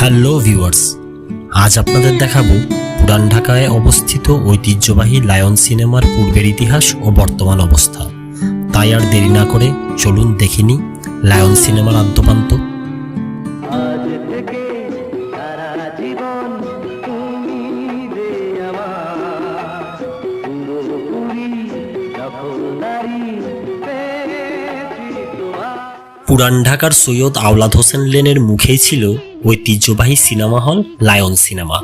Hello viewers আজ আপনাদের দেখাবো পুরান ঢাকায় অবস্থিত ঐতিহ্যবাহী লায়ন সিনেমার পূর্বের ইতিহাস ও বর্তমান অবস্থা। তাই আর দেরি না করে চলুন দেখিনি লায়ন সিনেমার আদ্যপান্ত। পুরান ঢাকার সৈয়দ আওলাদ হোসেন লেনের মুখেই ছিল ঐতিহ্যবাহী cinema hall lion cinema.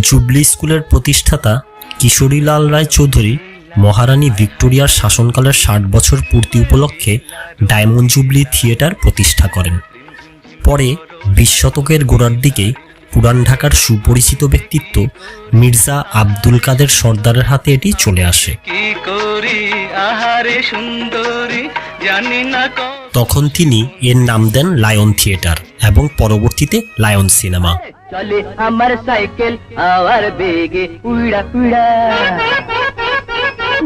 Jubilee স্কুলের প্রতিষ্ঠাতা কিশোরীলাল রায় চৌধুরী মহারানী ভিক্টোরিয়ার শাসনকালের ষাট বছর পূর্তি উপলক্ষে ডায়মন্ড জুবলি থিয়েটার প্রতিষ্ঠা করেন। পরে বিশ শতকের গোড়ার দিকে পুরান ঢাকার সুপরিচিত ব্যক্তিত্ব মির্জা আব্দুল কাদের সর্দারের হাতে এটি চলে আসে। জানি তখন তিনি এর নাম দেন লায়ন থিয়েটার এবং পরবর্তীতে লায়ন সিনেমা। চলে আমার সাইকেল আওয়ার বেগে উড়া উড়া।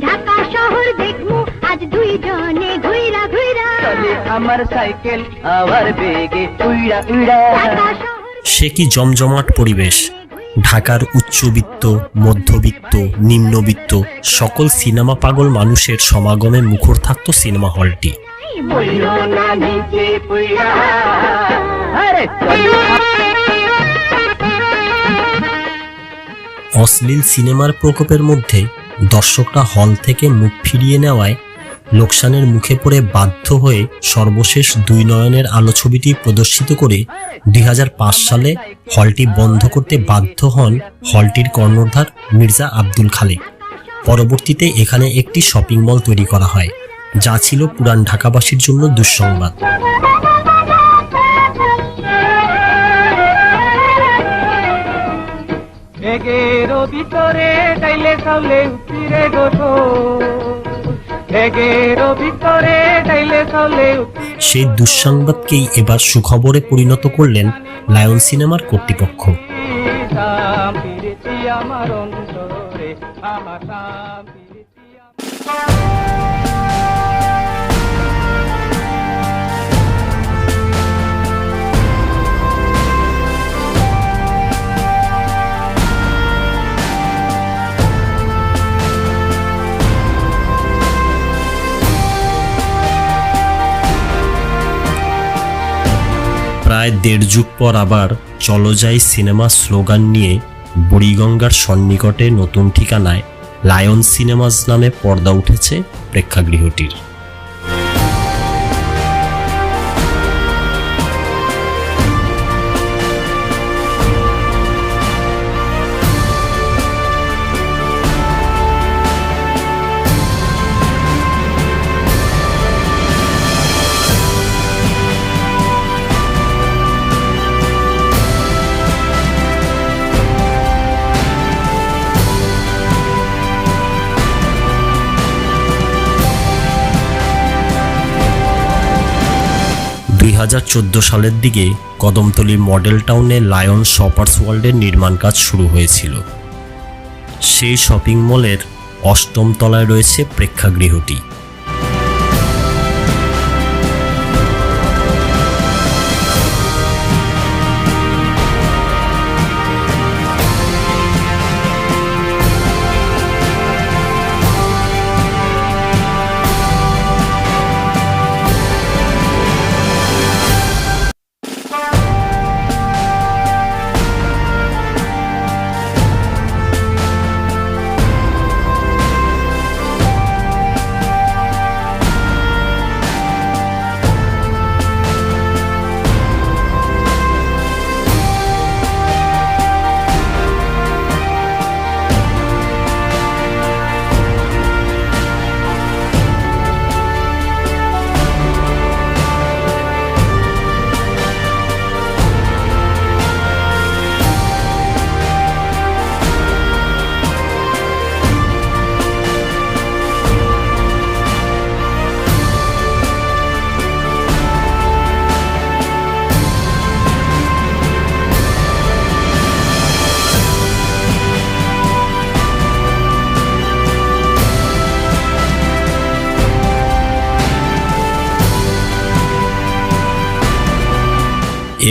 ঢাকা শহর দেখমু আজ দুইজনে ঘুইরা ঘুইরা। চলে আমার সাইকেল আওয়ার বেগে উড়া উড়া। সে কি জমজমাট পরিবেশ? ঢাকার উচ্চবিত্ত, মধ্যবিত্ত, নিম্নবিত্ত সকল সিনেমা পাগল মানুষের সমাগমে মুখর থাকত সিনেমা হলটি। অশ্লীল সিনেমার প্রকোপের মধ্যে দর্শকরা হল থেকে মুখ ফিরিয়ে নেওয়ায় লোকসানের মুখে পড়ে বাধ্য হয়ে সর্বশেষ দুই নয়নের আলো ছবিটি প্রদর্শিত করে দুই হাজার পাঁচ সালে হলটি বন্ধ করতে বাধ্য হন হলটির কর্ণধার মির্জা আব্দুল খালেক। পরবর্তীতে এখানে একটি শপিং মল তৈরি করা হয়, যা ছিল পুরান ঢাকাবাসীর জন্য দুঃসংবাদ। ভিতরে তাইলে সামলে সেই দুঃসংবাদকেই এবার সুখবরে পরিণত করলেন লায়ন সিনেমার কর্তৃপক্ষ। আমার প্রায় দেড় যুগ পর আবার চলো যাই সিনেমা স্লোগান নিয়ে বুড়িগঙ্গার সন্নিকটে নতুন ঠিকানায় লায়ন সিনেমাস নামে পর্দা উঠেছে প্রেক্ষাগৃহটির। দু হাজার চোদ্দ সালের দিকে কদমতলী মডেল টাউনে লায়ন শপার্স ওয়ার্ল্ডের নির্মাণ কাজ শুরু হয়েছিল। সেই শপিং মলের অষ্টম তলায় রয়েছে প্রেক্ষাগৃহটি।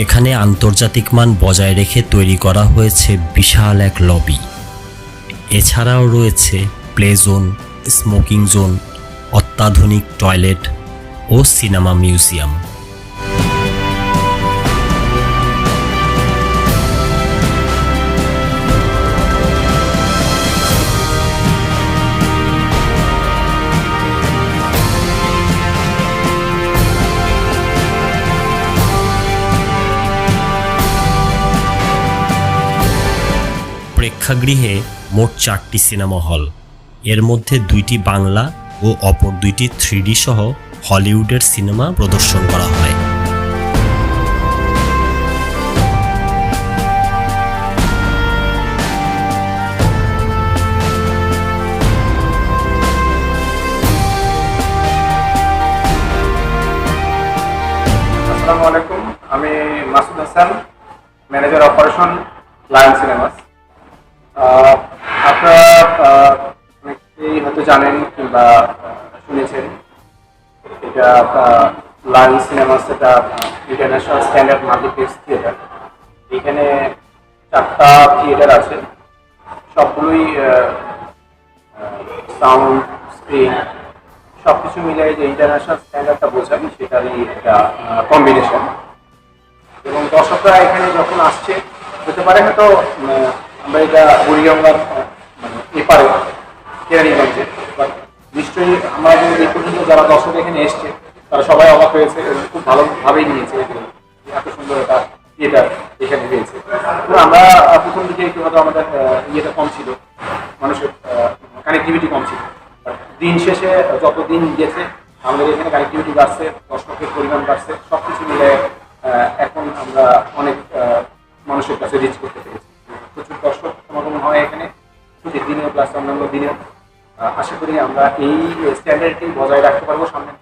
এখানে আন্তর্জাতিক মান বজায় রেখে তৈরি করা হয়েছে বিশাল এক লবি। এছাড়াও রয়েছে প্লে জোন, স্মোকিং জোন, অত্যাধুনিক টয়লেট ও সিনেমা মিউজিয়াম। প্রেক্ষাগৃহে মোট চারটি সিনেমা হল। এর মধ্যে দুইটি বাংলা ও অপর দুইটি থ্রিডি সহ হলিউডের সিনেমা প্রদর্শন করা হয়। আসসালামু আলাইকুম। লায়ন সিনেমাস এটা ইন্টারন্যাশনাল স্ট্যান্ডার্ড মাল্টিপ্লেক্স থিয়েটার এখানে চারটা থিয়েটার আছে। সবগুলোই সাউন্ড স্ক্রিন সবকিছু মিলিয়ে যে ইন্টারন্যাশনাল স্ট্যান্ডার্ডটা বোঝাই সেটারই একটা কম্বিনেশন এবং দর্শকরা এখানে যখন আসছে, হতে পারে হয়তো আমরা এটা বুড়িগঙ্গার এপারে কেরানীগঞ্জে। বাট নিশ্চয়ই আমাদের এই পর্যন্ত যারা দর্শক এখানে এসছে তারা সবাই অবাক হয়েছে খুব ভালোভাবেই নিয়েছে এত সুন্দর একটা থিয়েটার এখানে হয়েছে। আমরা প্রথম দিকে একটু হয়তো আমাদের ইয়েটা কম ছিল, মানুষের কানেক্টিভিটি কম ছিল। দিন শেষে যত দিন গেছে, আমাদের এখানে কানেক্টিভিটি বাড়ছে, দর্শকের পরিমাণ বাড়ছে সব কিছু মিলে এখন আমরা অনেক মানুষের কাছে রিচ করতে পেরেছি। প্রচুর দর্শক সমাগম হয় এখানে ছুটির দিনেও প্লাস অন্যান্য দিনেও। আশা করি আমরা এই স্ট্যান্ডার্ডটি বজায় রাখতে পারব আপনি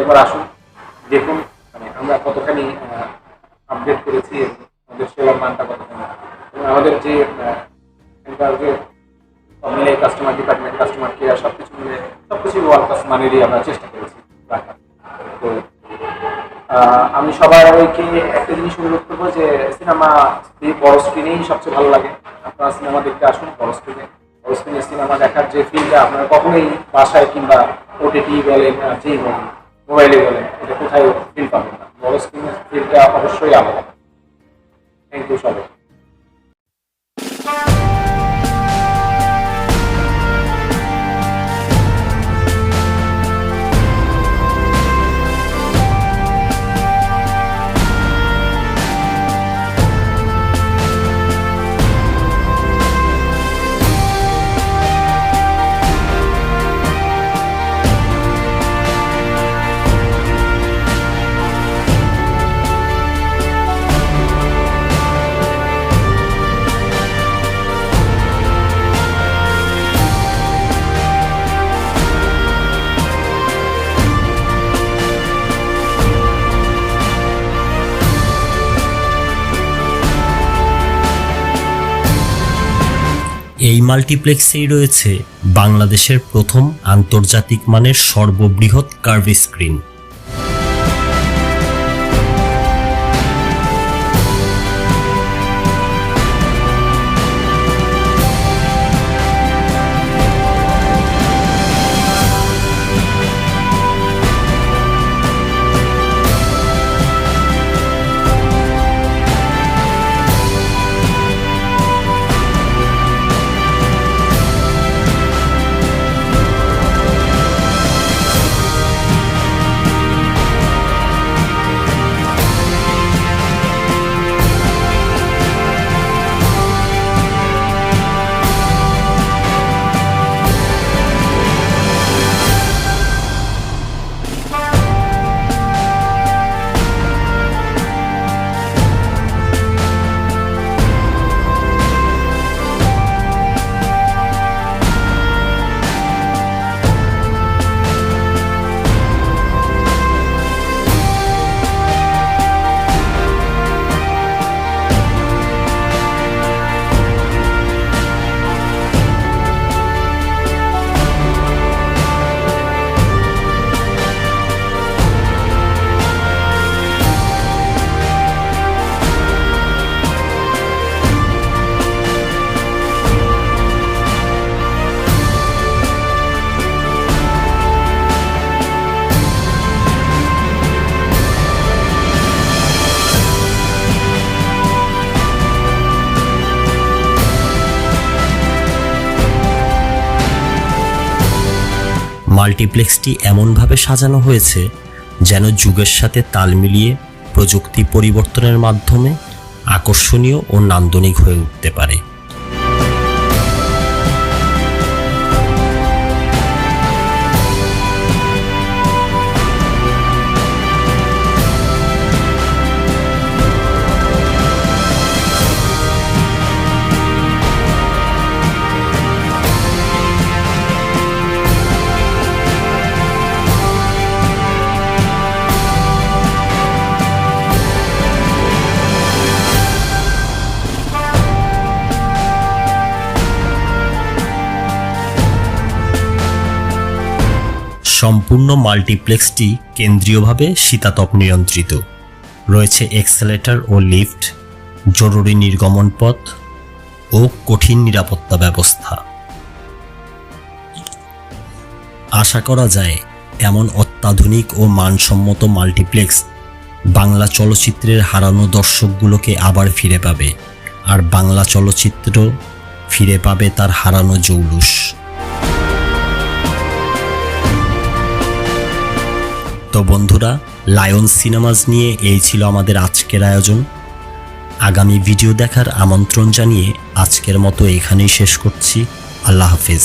একবার আসুন, দেখুন মানে আমরা কতখানি আপডেট করেছি আমাদের সেবার মানটা কতখানি। এবং আমাদের যে মিলে কাস্টমার ডিপার্টমেন্ট কাস্টমার কেয়ার সব কিছু মিলে সব কিছু ওয়ার্ল্ড ক্লাস মানেরই আমরা চেষ্টা করেছি। রাখার তো আমি সবাইকে একটা জিনিস অনুরোধ করব যে সিনেমা বড় স্ক্রিনেই সবচেয়ে ভালো লাগে। আপনারা সিনেমা দেখতে আসুন, বড় স্ক্রিনে বড় স্ক্রিনে সিনেমা দেখার যে ফিলটা আপনারা কখনোই বাসায় কিংবা ওটিটি বলেন যেই বলেন মোবাইলে বলেন, এটা কোথায় ফিল পাবেন না বড় স্ক্রিনের ফিলটা অবশ্যই আলাদা। থ্যাংক ইউ সবাই এই মাল্টিপ্লেক্সেই রয়েছে বাংলাদেশের প্রথম আন্তর্জাতিক মানের সর্ববৃহৎ কার্ভ স্ক্রিন। মাল্টিপ্লেক্সটি এমনভাবে সাজানো হয়েছে যেন যুগের সাথে তাল মিলিয়ে প্রযুক্তি পরিবর্তনের মাধ্যমে আকর্ষণীয় ও নান্দনিক হয়ে উঠতে পারে। সম্পূর্ণ মাল্টিপ্লেক্সটি কেন্দ্রীয়ভাবে শীতাতপ নিয়ন্ত্রিত। রয়েছে এক্সেলেটর ও লিফট, জরুরি নির্গমন পথ ও কঠিন নিরাপত্তা ব্যবস্থা। আশা করা যায়, এমন অত্যাধুনিক ও মানসম্মত মাল্টিপ্লেক্স বাংলা চলচ্চিত্রের হারানো দর্শকগুলোকে আবার ফিরে পাবে, আর বাংলা চলচ্চিত্র ফিরে পাবে তার হারানো জৌলুস। তো বন্ধুরা লায়ন সিনেমাস নিয়ে এই ছিল আমাদের আজকের আয়োজন। আগামী ভিডিও দেখার আমন্ত্রণ জানিয়ে আজকের মতো এখানেই শেষ করছি। আল্লাহ হাফিজ।